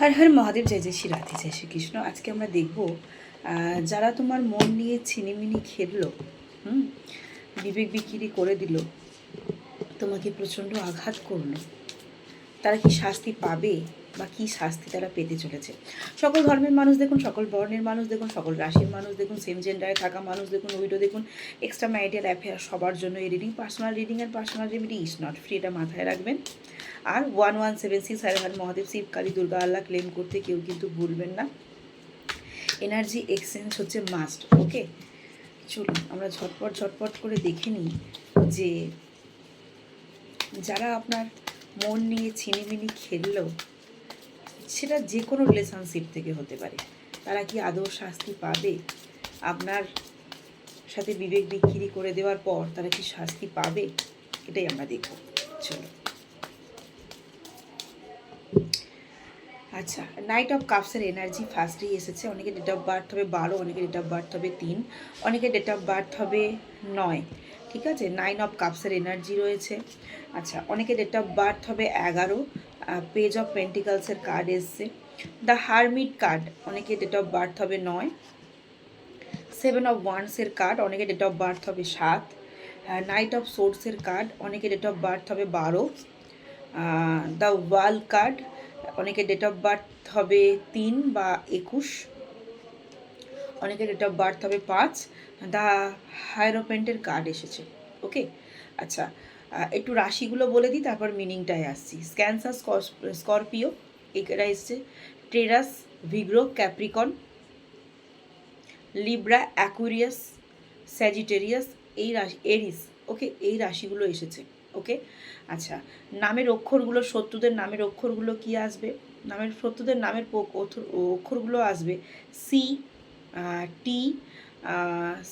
হর হর মহাদেব, জয় জয় শ্রী রাধে, জয় শ্রীকৃষ্ণ আজকে আমরা দেখব যারা তোমার মন নিয়ে ছিনিমিনি খেললো, হুম, বিবেক বিক্রি করে দিল, তোমাকে প্রচণ্ড আঘাত করল, তারা কি শাস্তি পাবে? বা কী শাস্তি তারা পেতে চলেছে। সকল ধর্মের মানুষ দেখুন, সকল বর্ণের মানুষ দেখুন, সকল রাশির মানুষ দেখুন সেম জেন্ডারে থাকা মানুষ দেখুন উইডো দেখুন এক্সট্রা ম্যারিটাল অ্যাফেয়ার সবার জন্য এই reading personal reading and personal remedy is not free এটা মাথায় রাখবেন। আর one one seven six Hare Har Mahadev, Shiv, Kali, Durga, Allah claim করতে কেউ কিন্তু ভুলবেন না। এনার্জি এক্সচেঞ্জ হচ্ছে মাস্ট ওকে চলুন, আমরা ঝটপট ঝটপট করে দেখে নিই যে যারা আপনার মন নিয়ে ছিনিমিনি খেললো সেটা যে কোনো রিলেশনশিপ থেকে হতে পারে। তারা কি আদৌ শাস্তি পাবে? আপনার সাথে বিবেক বিক্রি করে দেওয়ার পর তারা কি শাস্তি পাবে? এটাই আমরা দেখব। চলো। আচ্ছা নাইট অফ কাপসের এনার্জি ফার্স্টেই এসেছে। অনেকে ডেট অফ বার্থ হবে বারো, অনেকে ডেট অফ বার্থ হবে তিন, অনেকে ডেট অফ বার্থ হবে নয়। ঠিক আছে? নাইন অফ কাপসের এনার্জি রয়েছে। আচ্ছা অনেকে ডেট অফ বার্থ হবে এগারো পেজ অফ পেন্টিকালসের কার্ড এসছে। দ্য হারমিট কার্ড অনেকে ডেট অফ বার্থ হবে নয়। সেভেন অফ ওয়ান্সের কার্ড অনেকে ডেট অফ বার্থ হবে সাত। নাইট অফ সোর্সের কার্ড অনেকে ডেট অফ বার্থ হবে বারো। দ্য ওয়াল কার্ড অনেকে ডেট অফ বার্থ হবে তিন বা একুশ। অনেকে ডেট অফ বার্থ হবে পাঁচ। দ্য হায়ারোপেন্টের কার্ড এসেছে ওকে আচ্ছা একটু রাশিগুলো বলে দিই, তারপর মিনিংটায় আসছি। স্ক্যান্সার স্করপিও এটা এসছে। টেরাস, ভিগ্রো, ক্যাপ্রিকন, লিব্রা, অ্যাকুরিয়াস, স্যাজিটেরিয়াস, এই রাশি এরিস, ওকে, এই রাশিগুলো এসেছে, ওকে? আচ্ছা নামের অক্ষরগুলো, শত্রুদের নামের অক্ষরগুলো কি আসবে? নামের, শত্রুদের নামের অক্ষরগুলো আসবে সি টি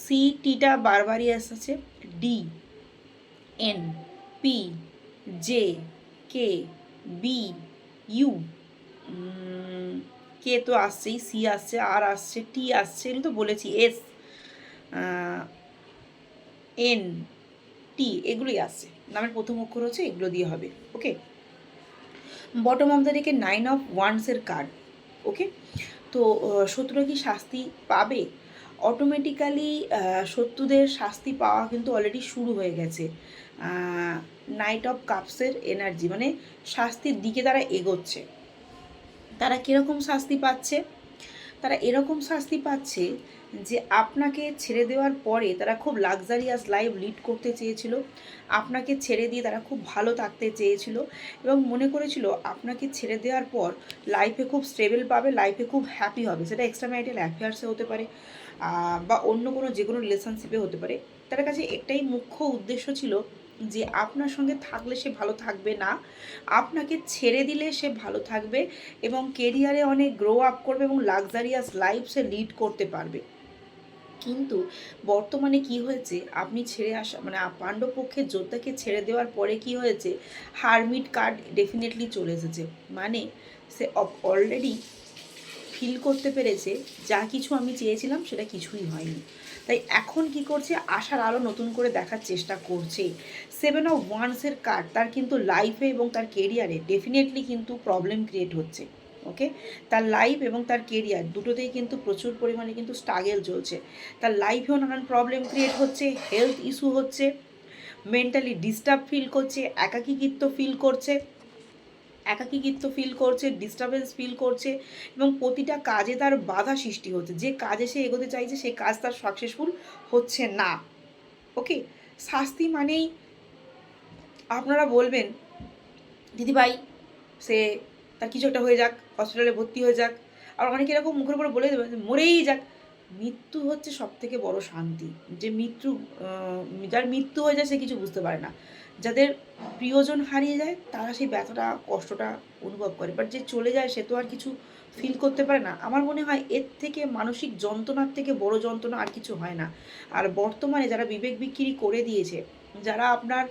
সি টিটা বারবারই এসেছে D N P J K B U K তো আসছেই সি আসছে আর আসছে টি আসছে এগুলো তো বলেছি এস এন টি এগুলোই আসছে। নামের প্রথম অক্ষর হচ্ছে এগুলো দিয়ে হবে ওকে বটম অফ দ্য ডেকে নাইন অফ ওয়ান্সের কার্ড ওকে তো শত্রুরা কি শাস্তি পাবে? অটোমেটিক্যালি শত্রুদের শাস্তি পাওয়া কিন্তু অলরেডি শুরু হয়ে গেছে। নাইট অফ কাপসের এনার্জি মানে শাস্তির দিকে তারা এগোচ্ছে। তারা কীরকম শাস্তি পাচ্ছে? তারা এরকম শাস্তি পাচ্ছে যে আপনাকে ছেড়ে দেওয়ার পরে তারা খুব লাক্সারিয়াস লাইফ লিড করতে চেয়েছিল। আপনাকে ছেড়ে দিয়ে তারা খুব ভালো থাকতে চেয়েছিল এবং মনে করেছিল আপনাকে ছেড়ে দেওয়ার পর লাইফে খুব স্টেবল পাবে লাইফে খুব হ্যাপি হবে। সেটা এক্সট্রা ম্যারিটাল অ্যাফেয়ার্সে হতে পারে। বা অন্য কোনো যে কোনো রিলেশনশিপে হতে পারে, তার কাছে একটাই মুখ্য উদ্দেশ্য ছিল যে আপনার সঙ্গে থাকলে সে ভালো থাকবে না, আপনাকে ছেড়ে দিলে সে ভালো থাকবে এবং কেরিয়ারে অনেক গ্রো আপ করবে এবং লাক্সারিয়াস লাইফ সে লিড করতে পারবে। কিন্তু বর্তমানে কি হয়েছে? আপনি ছেড়ে আসা মানে পাণ্ডবপক্ষের যোদ্ধাকে ছেড়ে দেওয়ার পরে কি হয়েছে? হারমিট কার্ড ডেফিনেটলি চলে এসেছে। মানে সে অলরেডি ফিল করতে পেরেছে, যা কিছু আমি চেয়েছিলাম সেটা কিছুই হয়নি। তাই এখন কি করছে? আশার আলো নতুন করে দেখার চেষ্টা করছে। সেভেন অফ ওয়ান্সের কার্ড তার কিন্তু লাইফে এবং তার কেরিয়ারে ডেফিনেটলি কিন্তু প্রবলেম ক্রিয়েট হচ্ছে ওকে তার লাইফ এবং তার কেরিয়ার দুটোতেই কিন্তু প্রচুর পরিমাণে কিন্তু স্ট্রাগেল চলছে। তার লাইফেও নানান প্রবলেম ক্রিয়েট হচ্ছে হেলথ ইস্যু হচ্ছে মেন্টালি ডিস্টার্ব ফিল করছে, একাকিত্ব ফিল করছে। একাকিত্ব ফিল করছে ডিস্টারবেন্স ফিল করছে এবং প্রতিটা কাজে তার বাধা সৃষ্টি হচ্ছে। যে কাজে সে এগোতে চাইছে সেই কাজ তার সাকসেসফুল হচ্ছে না। ওকে শাস্তি মানেই আপনারা বলবেন দিদিভাই সে তার কিছু একটা হয়ে যাক হসপিটালে ভর্তি হয়ে যাক। আর অনেকে এরকম মুখের উপরে বলে দেবে মরেই যাক। মৃত্যু হচ্ছে সব থেকে বড় শান্তি। যে মৃত্যু যার মৃত্যু হয়ে যায় সে কিছু বুঝতে পারে না। যাদের প্রিয়জন হারিয়ে যায়, তারা সেই ব্যথাটা, কষ্টটা অনুভব করে। বাট যে চলে যায়, সে তো আর কিছু ফিল করতে পারে না। আমার মনে হয় এর থেকে মানসিক যন্ত্রণার থেকে বড় যন্ত্রণা আর কিছু হয় না। আর বর্তমানে যারা বিবেক বিক্রি করে দিয়েছে যারা আপনার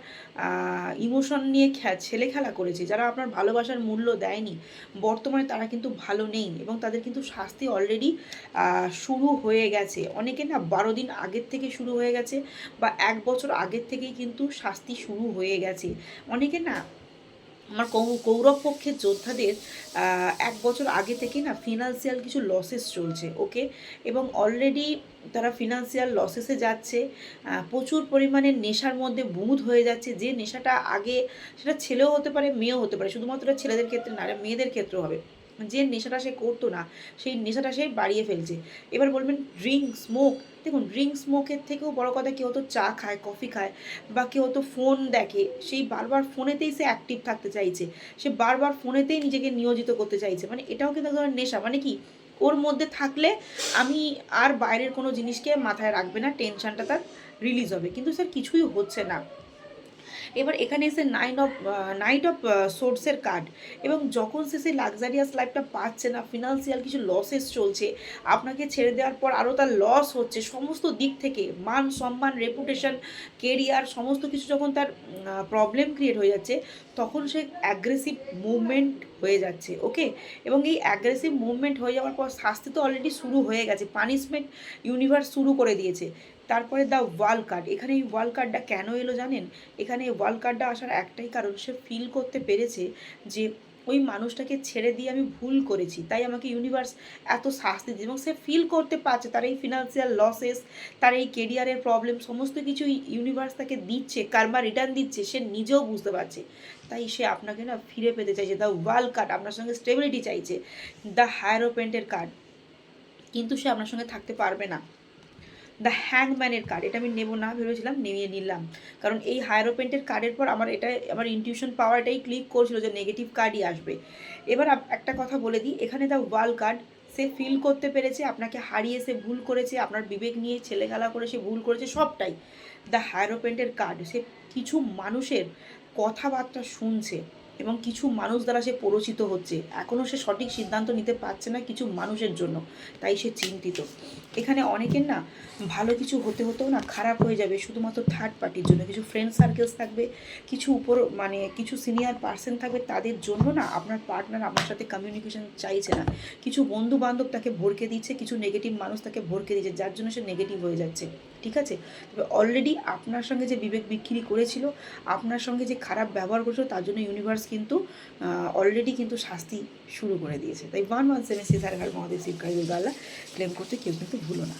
ইমোশন নিয়ে ছেলে খেলা করেছে, যারা আপনার ভালোবাসার মূল্য দেয়নি, বর্তমানে তারা কিন্তু ভালো নেই এবং তাদের কিন্তু শাস্তি অলরেডি শুরু হয়ে গেছে। অনেকে না বারো দিন আগের থেকে শুরু হয়ে গেছে বা এক বছর আগের থেকেই কিন্তু শাস্তি শুরু হয়ে গেছে। অনেকে না আমার কৌরব পক্ষের যোদ্ধাদের এক বছর আগে থেকে না ফিনান্সিয়াল কিছু লসেস চলছে ওকে এবং অলরেডি তারা ফিনান্সিয়াল লসেসে যাচ্ছে প্রচুর পরিমাণে নেশার মধ্যে বুঁদ হয়ে যাচ্ছে, যে নেশাটা আগে সেটা ছেলেও হতে পারে, মেয়েও হতে পারে, শুধুমাত্র ছেলেদের ক্ষেত্রে না মেয়েদের ক্ষেত্রেও হবে। যে নেশাটা সে করতো না, সেই নেশাটা সে বাড়িয়ে ফেলছে। এবার বলবেন ড্রিঙ্ক স্মোক দেখুন ড্রিঙ্ক স্মোকের থেকেও বড় কথা কেউ তো চা খায় কফি খায়, বা কেউ তো ফোন দেখে। সেই বারবার ফোনেতেই সে অ্যাক্টিভ থাকতে চাইছে। সে বারবার ফোনেতেই নিজেকে নিয়োজিত করতে চাইছে। মানে এটাও কিন্তু এক ধরনের নেশা। মানে কি, ওর মধ্যে থাকলে আমি আর বাইরের কোনো জিনিসকে মাথায় রাখবে না টেনশনটা তার রিলিজ হবে। কিন্তু স্যার কিছুই হচ্ছে না। এবার এখানে এসে নাইন অফ নাইট অফ সোর্সের কার্ড এবং যখন সে সেই লাক্সারিয়াস লাইফটা পাচ্ছে না ফিনান্সিয়াল কিছু লসেস চলছে, আপনাকে ছেড়ে দেওয়ার পর আরও তার লস হচ্ছে, সমস্ত দিক থেকে মান সম্মান রেপুটেশন কেরিয়ার সমস্ত কিছু যখন তার প্রবলেম ক্রিয়েট হয়ে যাচ্ছে, তখন সে অ্যাগ্রেসিভ মুভমেন্ট হয়ে যাচ্ছে ওকে এবং এই অ্যাগ্রেসিভ মুভমেন্ট হয়ে যাওয়ার পর শাস্তি তো অলরেডি শুরু হয়ে গেছে পানিশমেন্ট ইউনিভার্স শুরু করে দিয়েছে। তারপরে দ্য ওয়াল কার্ড। এখানে এই ওয়াল কার্ডটা কেন এলো জানেন? এখানে ওয়াল কার্ডটা আসার একটাই কারণ, সে ফিল করতে পেরেছে যে ওই মানুষটাকে ছেড়ে দিয়ে আমি ভুল করেছি। তাই আমাকে ইউনিভার্স এত শাস্তি দিচ্ছে এবং সে ফিল করতে পারছে, তার এই ফিনান্সিয়াল লসেস তার এই কেরিয়ারের প্রবলেম সমস্ত কিছু ইউনিভার্স তাকে দিচ্ছে কারমা রিটার্ন দিচ্ছে, সে নিজেও বুঝতে পারছে। তাই সে আপনাকে না ফিরে পেতে চাইছে। দ্য ওয়াল কার্ড আপনার সঙ্গে স্টেবিলিটি চাইছে দ্য হায়ারোপেন্টের কার্ড। কিন্তু সে আপনার সঙ্গে থাকতে পারবে না। দ্য হ্যাংম্যানের কার্ড এটা আমি নেব না ভেবেছিলাম নিয়ে নিলাম। কারণ এই হায়ারোপেন্টের কার্ডের পর আমার এটা, আমার ইনটিউশন পাওয়ার এটাই ক্লিক করছিল যে নেগেটিভ কার্ডই আসবে। এবার একটা কথা বলে দিই, এখানে দ্য ওয়াল কার্ড সে ফিল করতে পেরেছে, আপনাকে হারিয়ে সে ভুল করেছে, আপনার বিবেক নিয়ে ছেলেখেলা করে সে ভুল করেছে, সবটাই। দ্য হায়ারোপেন্টের কার্ড সে কিছু মানুষের কথাবার্তা শুনছে। এবং কিছু মানুষ দ্বারা সে পরিচিত হচ্ছে। এখনও সে সঠিক সিদ্ধান্ত নিতে পারছে না কিছু মানুষের জন্য, তাই সে চিন্তিত। এখানে অনেকের না ভালো কিছু হতে হতেও না খারাপ হয়ে যাবে, শুধুমাত্র থার্ড পার্টির জন্য। কিছু ফ্রেন্ড সার্কেলস থাকবে, কিছু উপর মানে কিছু সিনিয়র পার্সন থাকবে, তাদের জন্য না আপনার পার্টনার আপনার সাথে কমিউনিকেশন চাইছে না। কিছু বন্ধু বান্ধব তাকে ভরকে দিচ্ছে, কিছু নেগেটিভ মানুষ তাকে ভরকে দিচ্ছে, যার জন্য সে নেগেটিভ হয়ে যাচ্ছে। ঠিক আছে? তবে অলরেডি আপনার সঙ্গে যে বিবেক বিক্রি করেছিল, আপনার সঙ্গে যে খারাপ ব্যবহার করেছিল, তার জন্য ইউনিভার্স কিন্তু অলরেডি কিন্তু শাস্তি শুরু করে দিয়েছে। তাই ওয়ান ওয়ান সেভেন সিক্স আর মহাদেব শিবকারী দুর্গা ক্লেম করতে কেউ কিন্তু ভুলো না।